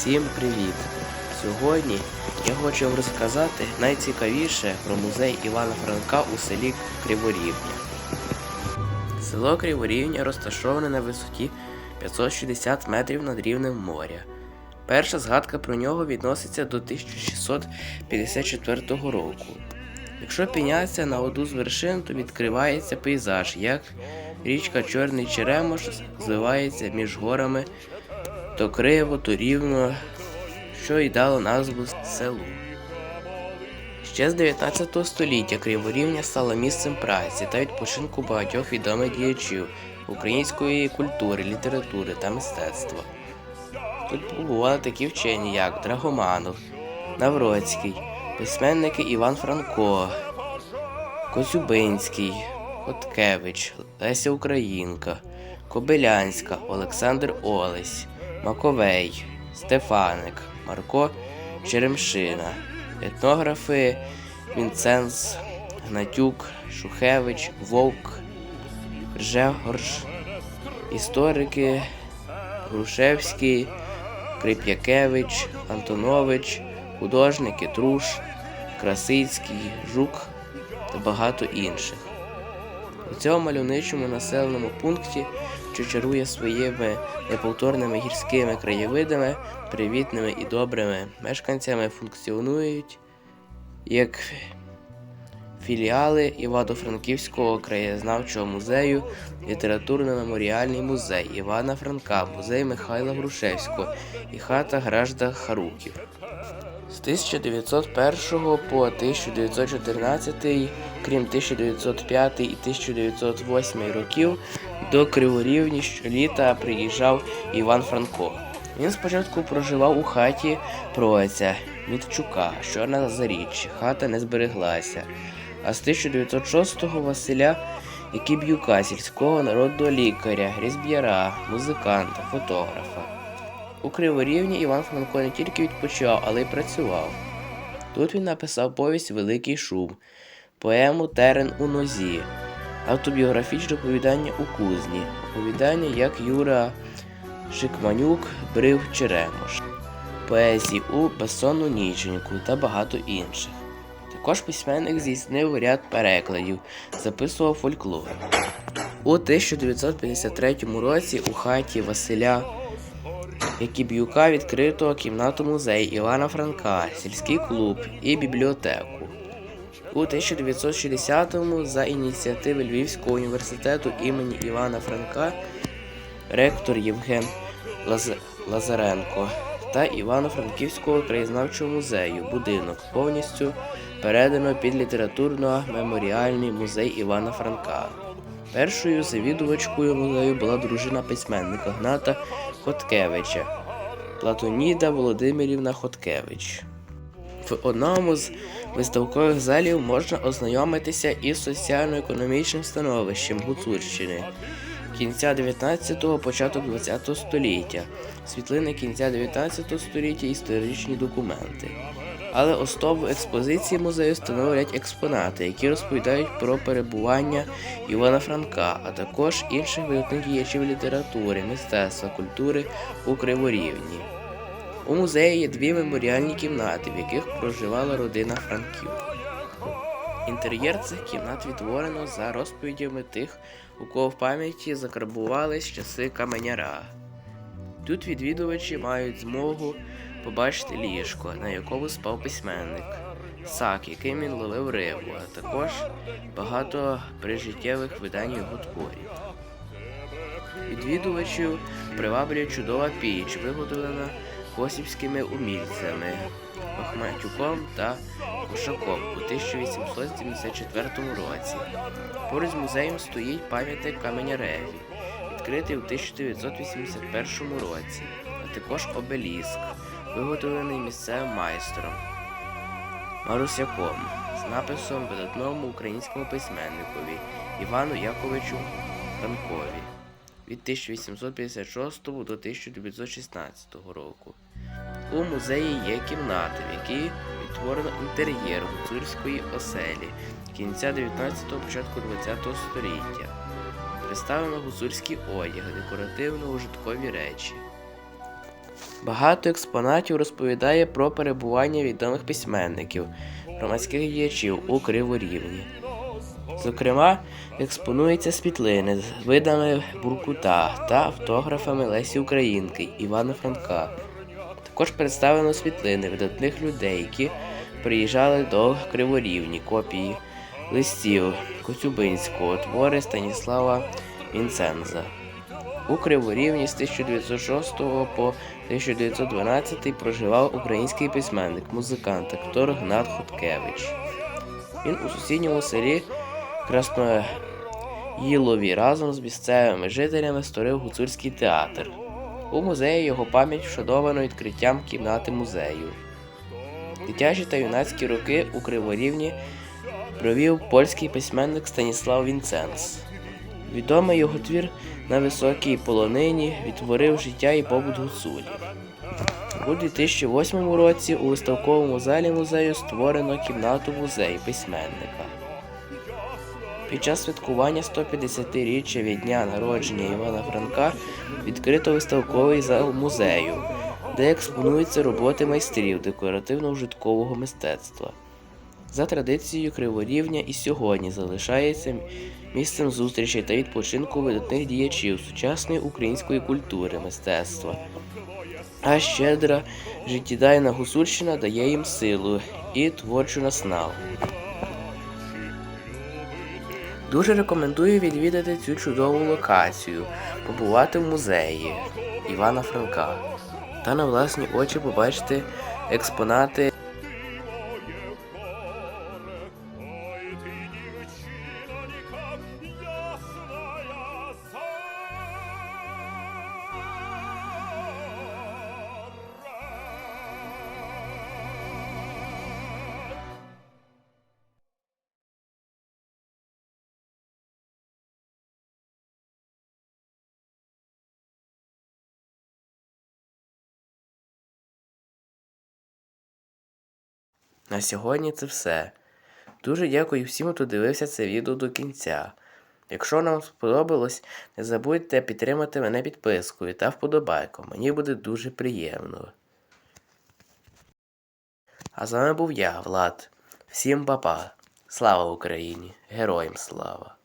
Всім привіт! Сьогодні я хочу вам розказати найцікавіше про музей Івана Франка у селі Криворівня. Село Криворівня розташоване на висоті 560 метрів над рівнем моря. Перша згадка про нього відноситься до 1654 року. Якщо піднятися на одну з вершин, то відкривається пейзаж, як річка Чорний Черемош зливається між горами то криво, то рівно, що й дало назву селу. Ще з 19 століття Криворівня стала місцем праці та відпочинку багатьох відомих діячів української культури, літератури та мистецтва. Тут побували такі вчені, як Драгоманов, Навроцький, письменники Іван Франко, Коцюбинський, Хоткевич, Леся Українка, Кобилянська, Олександр Олесь, Маковей, Стефаник, Марко Черемшина, етнографи Вінценс, Гнатюк, Шухевич, Вовк, Ржегорж, історики Грушевський, Крип'якевич, Антонович, художники Труш, Красицький, Жук та багато інших. У цьому мальовничому населеному пункті, що чарує своїми неповторними гірськими краєвидами, привітними і добрими мешканцями функціонують як філіали Івано-Франківського краєзнавчого музею, літературно-меморіальний музей Івана Франка, музей Михайла Грушевського і хата Гражда Харуків. З 1901 по 1914, крім 1905 і 1908 років, до Криворівні щоліта приїжджав Іван Франко. Він спочатку проживав у хаті Проця Мітчука, що на Заріччі. Хата не збереглася. А з 1906-го Василя Якиб'юка, сільського народного лікаря, різб'яра, музиканта, фотографа. У Криворівні Іван Франко не тільки відпочивав, але й працював. Тут він написав повість Великий шум, поему Терен у нозі, автобіографічне оповідання у кузні, оповідання, як Юра Шикманюк брив Черемош, поезії у Безсонну ніченьку та багато інших. Також письменник здійснив ряд перекладів, записував фольклор. У 1953 році у хаті Василя Якіб'юка відкрито кімнату музей Івана Франка, сільський клуб і бібліотеку. У 1960-му за ініціативи Львівського університету імені Івана Франка ректор Євген Лаз... Лазаренко та Івано-Франківського краєзнавчого музею будинок повністю передано під літературно-меморіальний музей Івана Франка. Першою завідувачкою музею була дружина письменника Гната Хоткевича Платоніда Володимирівна Хоткевич. В одному з виставкових залів можна ознайомитися із соціально-економічним становищем Гуцульщини кінця 19-го, початок 20-го століття, світлини кінця 19-го століття, історичні документи. Але основу експозиції музею становлять експонати, які розповідають про перебування Івана Франка, а також інших видатних діячів літератури, мистецтва, культури у Криворівні. У музеї є дві меморіальні кімнати, в яких проживала родина Франків. Інтер'єр цих кімнат відтворено за розповідями тих, у кого в пам'яті закарбувались часи каменяра. Тут відвідувачі мають змогу побачити ліжко, на якому спав письменник, сак, яким він ловив рибу, а також багато прижиттєвих видань його творів. Відвідувачів приваблює чудова піч, виготовлена косівськими умільцями Охматюком та Кошаком у 1874 році. Поруч з музеєм стоїть пам'ятник Каменяреві, відкритий у 1981 році, а також обеліск, виготовлений місцевим майстром Марусяком з написом видатному українському письменникові Івану Яковичу Франкові від 1856 до 1916 року. У музеї є кімнати, в якій відтворено інтер'єр гуцульської оселі кінця 19-го, початку 20-го століття. Представлено гуцульський одяг, декоративно-ужиткові речі. Багато експонатів розповідає про перебування відомих письменників, громадських діячів у Криворівні. Зокрема, експонуються світлини з видами Буркута та автографами Лесі Українки Івана Франка. Також представлено світлини видатних людей, які приїжджали до Криворівні, копії листів Коцюбинського, твори Станіслава Вінценза. У Криворівні з 1906 по 1912 проживав український письменник, музикант, актор Гнат Хуткевич. Він у сусідньому селі Красноїлові разом з місцевими жителями створив гуцульський театр. У музеї його пам'ять вшановано відкриттям кімнати музею. Дитячі та юнацькі роки у Криворівні провів польський письменник Станіслав Вінценс. Відомий його твір на високій полонині відтворив життя і побут гуцулів. У 2008 році у виставковому залі музею створено кімнату музею письменника. Під час святкування 150-річчя від дня народження Івана Франка відкрито виставковий зал музею, де експонуються роботи майстрів декоративно-вжиткового мистецтва. За традицією Криворівня і сьогодні залишається місцем зустрічей та відпочинку видатних діячів сучасної української культури, мистецтва. А щедра життєдайна гусульщина дає їм силу і творчу наснагу. Дуже рекомендую відвідати цю чудову локацію, побувати в музеї Івана Франка. Та на власні очі побачити експонати На сьогодні це все. Дуже дякую всім, хто дивився це відео до кінця. Якщо вам сподобалось, не забудьте підтримати мене підпискою та вподобайком. Мені буде дуже приємно. А з вами був я, Влад. Всім па-па. Слава Україні! Героям слава!